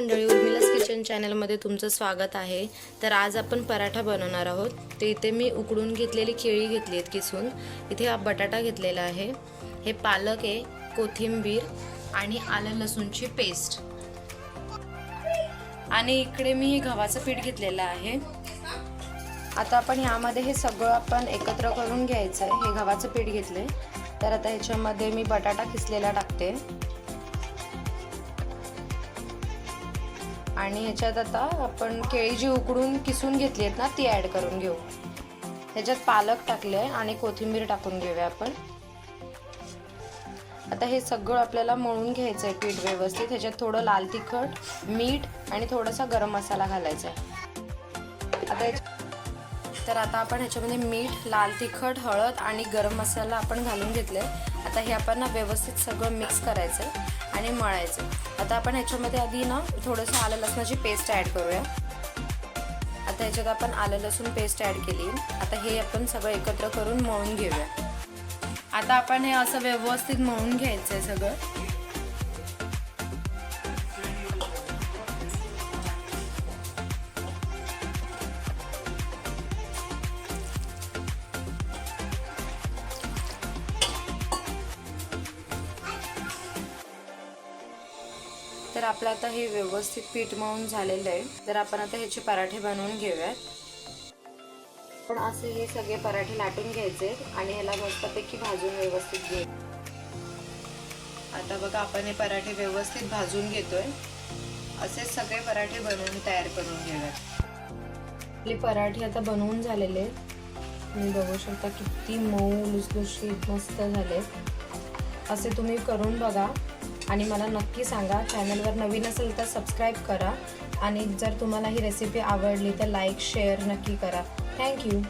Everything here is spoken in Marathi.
मंडळी उर्मिलास किचन चॅनलमध्ये तुमचं स्वागत आहे. तर आज आपण पराठा बनवणार आहोत. तर इथे मी उकडून घेतलेली केळी घेतली आहेत किसून. इथे बटाटा घेतलेला आहे. हे पालक आहे कोथिंबीर आणि आलं लसूणची पेस्ट आणि इकडे मी हे गव्हाचं पीठ घेतलेलं आहे. आता आपण ह्यामध्ये हे सगळं आपण एकत्र करून घ्यायचं आहे हे गव्हाचं पीठ घेतले तर आता ह्याच्यामध्ये मी बटाटा किसलेला टाकते. आणि ह्याच्यात आता आपण केळी जी उकडून किसून घेतली आहेत ना ती ॲड करून घेऊ. ह्याच्यात पालक टाकले आणि कोथिंबीर टाकून घेऊया आपण. आता हे सगळं आपल्याला मळून घ्यायचं आहे पीठ व्यवस्थित. ह्याच्यात थोडं लाल तिखट मीठ आणि थोडासा गरम मसाला घालायचा आहे आता तर आता आपण ह्याच्यामध्ये मीठ लाल तिखट हळद आणि गरम मसाला आपण घालून घेतले. आता हे आपण ना व्यवस्थित सगळं मिक्स करायचं आणि मळायचं. आता आपण ह्याच्यामध्ये आधी ना थोडंसं आलं लसणाची पेस्ट ॲड करूया. आता ह्याच्यात आपण आलं लसूण पेस्ट ॲड केली. आता हे आपण सगळं एकत्र करून मळून घेऊया. आता आपण हे असं व्यवस्थित मळून घ्यायचं आहे सगळं. तर आपलं आता हे व्यवस्थित पीठ मळून झालेलं आहे. तर आपण आता ह्याचे पराठे बनवून घेऊयात. पण असे हे सगळे पराठे लाटून घ्यायचे आणि ह्याला मस्तपैकी भाजून व्यवस्थित घे आता बघा आपण हे पराठे व्यवस्थित भाजून घेतोय. असे सगळे पराठे बनवून तयार करून घेऊयात. आपले पराठे आता बनवून झालेले आहेत. तुम्ही बघू शकता किती मऊ लुसलुशीत मस्त झाले असे तुम्ही करून बघा. आणि मला नक्की सांगा. चॅनलवर नवीन असेल तर सबस्क्राईब करा. आणि जर तुम्हाला ही रेसिपी आवडली तर लाईक शेअर नक्की करा. थँक्यू